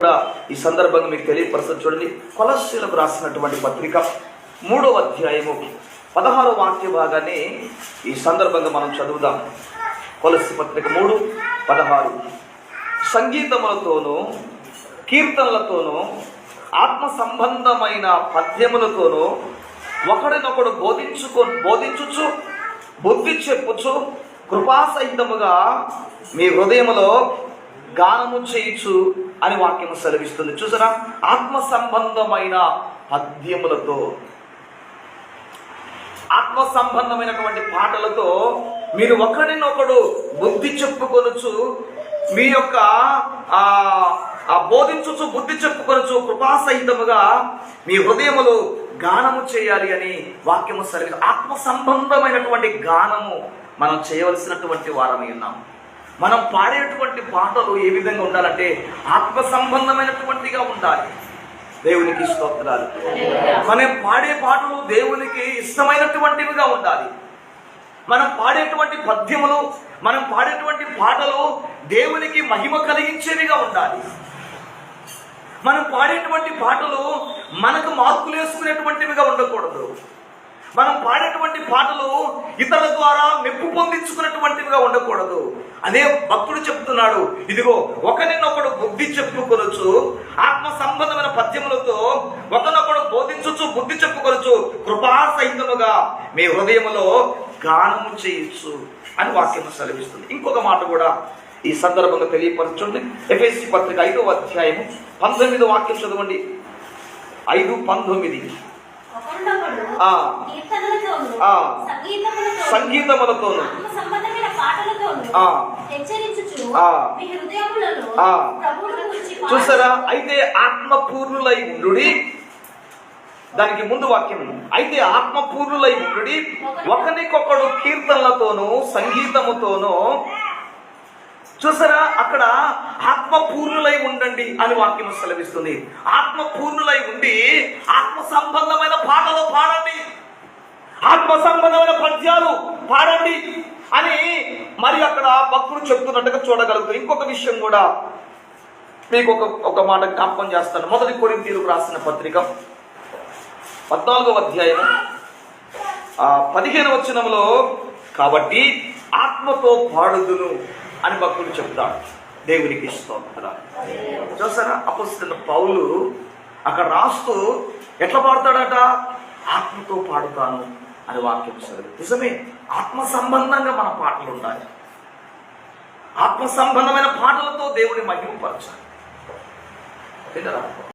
కూడా ఈ సందర్భంగా మీకు తెలియపరచదు చూడండి. కొలస్సీలకు రాసినటువంటి పత్రిక మూడవ అధ్యాయము పదహారో వాక్య భాగాన్ని ఈ సందర్భంగా మనం చదువుదాం. కొలసి పత్రిక మూడు పదహారు. సంగీతములతోనూ కీర్తనలతోనూ ఆత్మ సంబంధమైన పద్యములతోనూ ఒకడినొకడు బోధించుకో బోధించుచు బుద్ధి చెప్పుచు కృపాసహితముగా మీ హృదయములో గానము చేయచ్చు అని వాక్యము సెలవిస్తుంది. చూసారా? ఆత్మ సంబంధమైన పద్యములతో ఆత్మ సంబంధమైనటువంటి పాటలతో మీరు ఒకరినొకడు బుద్ధి చెప్పుకొనుచు మీ యొక్క ఆ ఆ బోధించుచు బుద్ధి చెప్పుకొనుచు కృపాసహితముగా మీ హృదయములు గానము చేయాలి అని వాక్యము సరిగ్గా ఆత్మ సంబంధమైనటువంటి గానము మనం చేయవలసినటువంటి వారమై ఉన్నాము మనం పాడేటువంటి పాటలు ఏ విధంగా ఉండాలంటే ఆత్మ సంబంధమైనటువంటిగా ఉండాలి. దేవునికి స్తోత్రాలు. మనం పాడే పాటలు దేవునికి ఇష్టమైనటువంటివిగా ఉండాలి. మనం పాడేటువంటి పద్యములు మనం పాడేటువంటి పాటలు దేవునికి మహిమ కలిగించేవిగా ఉండాలి. మనం పాడేటువంటి పాటలు మనకు మార్కులు వేసుకునేటువంటివిగా ఉండకూడదు. మనం పాడేటువంటి పాటలు ఇతరుల ద్వారా మెప్పు పొందించుకున్నటువంటివిగా ఉండకూడదు. అదే భక్తుడు చెప్తున్నాడు ఇదిగో ఒకరినొకడు బుద్ధి చెప్పుకొనొచ్చు ఆత్మ సంబంధమైన పద్యములతో ఒకనొకడు బోధించవచ్చు బుద్ధి చెప్పుకొనొచ్చు కృపా సహితముగా మీ హృదయములో గానము చేయొచ్చు అని వాక్యం సెలవిస్తుంది. ఇంకొక మాట కూడా ఈ సందర్భంగా తెలియపరచండి. ఎఫ్ఎస్సి పత్రిక ఐదవ అధ్యాయము పంతొమ్మిది వాక్యం చదవండి. ఐదు పంతొమ్మిది ఒకరినొకడు ఆ. కీర్తనలతోనూ, ఆ. సంగీతములతోనూ. చూసారా? అయితే ఆత్మపూర్ణులై ఉండు దానికి ముందు వాక్యం. అయితే ఆత్మపూర్ణులై ఉండు ఒకరికొకడు కీర్తనలతోనూ సంగీతముతోనూ చూసారా? అక్కడ ఆత్మపూర్ణులై ఉండండి అని వాక్యం సెలవిస్తుంది. ఆత్మపూర్ణులై ఉండి ఆత్మ సంబంధమైన పాటలు పాడండి. ఆత్మ సంబంధమైన పద్యాలు పాడండి అని మరి అక్కడ భక్తుడు చెప్తున్నట్టుగా చూడగలుగుతాం. ఇంకొక విషయం కూడా మీకు ఒక ఒక మాట జ్ఞాపకం చేస్తాను. మొదటి కొరింతీలకు రాసిన పత్రిక పద్నాలుగవ అధ్యాయం పదిహేను వచనంలో కాబట్టి ఆత్మతో పాడుదును. అని భక్తుడు చెప్తాడు దేవునికి స్తోత్రం చూసారా? అపస్తున్న పౌలు అక్కడ రాస్తూ ఎట్లా పాడతాడట? ఆత్మతో పాడుతాను అని వాక్యం సరే నిజమే ఆత్మ సంబంధంగా మన పాటలు ఉండాలి. ఆత్మ సంబంధమైన పాటలతో దేవుని మహిమపరచాలి.